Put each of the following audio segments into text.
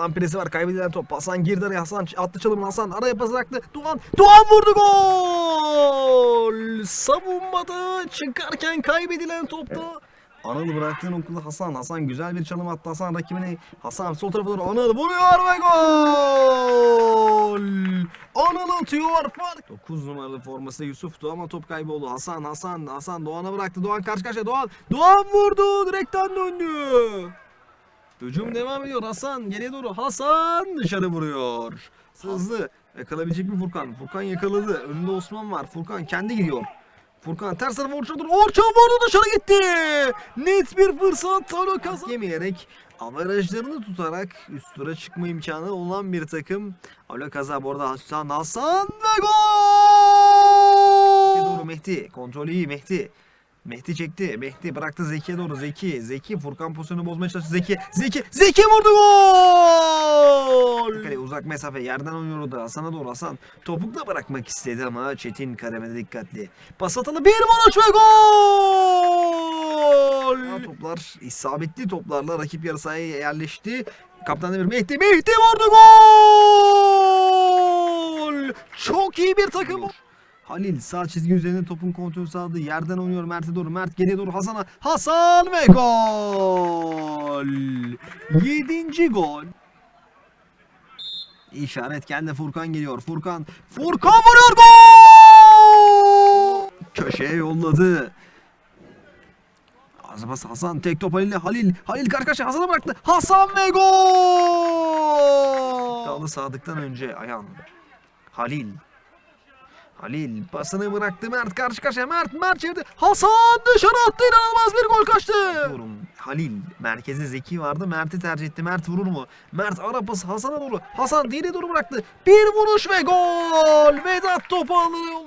Hasan presi var kaybedilen top. Hasan girdi araya. Hasan attı çalımını Hasan araya pas bıraktı. Doğan. Doğan vurdu gol. Savunmada çıkarken kaybedilen topta. Anıl bıraktığın okulu Hasan. Hasan güzel bir çalım attı. Hasan rakibine. Hasan sol tarafa doğru Anıl vuruyor ve gol. Anıl atıyor fark. 9 numaralı forması Yusuf'tu ama top kaybı oldu. Hasan Hasan Hasan Doğan'a bıraktı. Doğan karşı karşıya Doğan. Doğan vurdu. Direkten döndü. Hücum devam ediyor. Hasan geriye doğru. Hasan dışarı vuruyor. Hızlı. Yakalayabilecek mi Furkan? Furkan yakaladı. Önünde Osman var. Furkan kendi gidiyor. Furkan ters tarafa Orçun dur. Orçun vurdu dışarı gitti. Net bir fırsat. Talo kazan. Yemeyerek avarajlarını tutarak üst tura çıkma imkanı olan bir takım. Alo kaza bu arada Hasan Hasan ve gol. Doğru Mehdi. Kontrolü iyi Mehdi. Mehdi çekti. Mehdi bıraktı Zeki'ye doğru. Zeki. Zeki Furkan pozisyonu bozmaya çalıştı. Zeki. Zeki. Zeki vurdu gol. Kale uzak mesafe yerden oynuyordu Hasan'a doğru. Hasan topukla bırakmak istedi ama Çetin kademede dikkatli. Pas atalı bir vuruş ve gol. Toplar isabetli toplarla rakip yarı sahaya yerleşti. Kaptan Demir Mehdi. Mehdi vurdu gol. Çok iyi bir takım. Halil sağ çizgi üzerinde topun kontrolü sağladı. Yerden oynuyor Mert'e doğru. Mert geriye doğru Hasan'a. Hasan ve gol. Yedinci gol. İşaret geldi Furkan geliyor. Furkan. Furkan vuruyor gol. Köşeye yolladı. Azabas Hasan tek top Halil'le Halil. Halil karkaşa Hasan'a bıraktı. Hasan ve gol. Dağlı Sadık'tan önce Ayhan. Halil. Halil pasını bıraktı. Mert karşı karşıya. Mert Mert çevirdi. Hasan dışarı attı. İnanılmaz bir gol kaçtı. Diyorum Halil merkeze Zeki vardı. Mert'i tercih etti. Mert vurur mu? Mert ara pası Hasan'a doğru. Hasan diğeri doğru bıraktı. Bir vuruş ve gol! Vedat topu alıyor.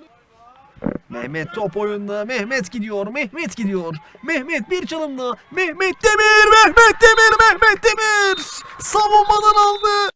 Mehmet top oyunda. Mehmet gidiyor Mehmet gidiyor. Mehmet bir çalımla. Mehmet Demir Mehmet Demir Mehmet Demir! Savunmadan aldı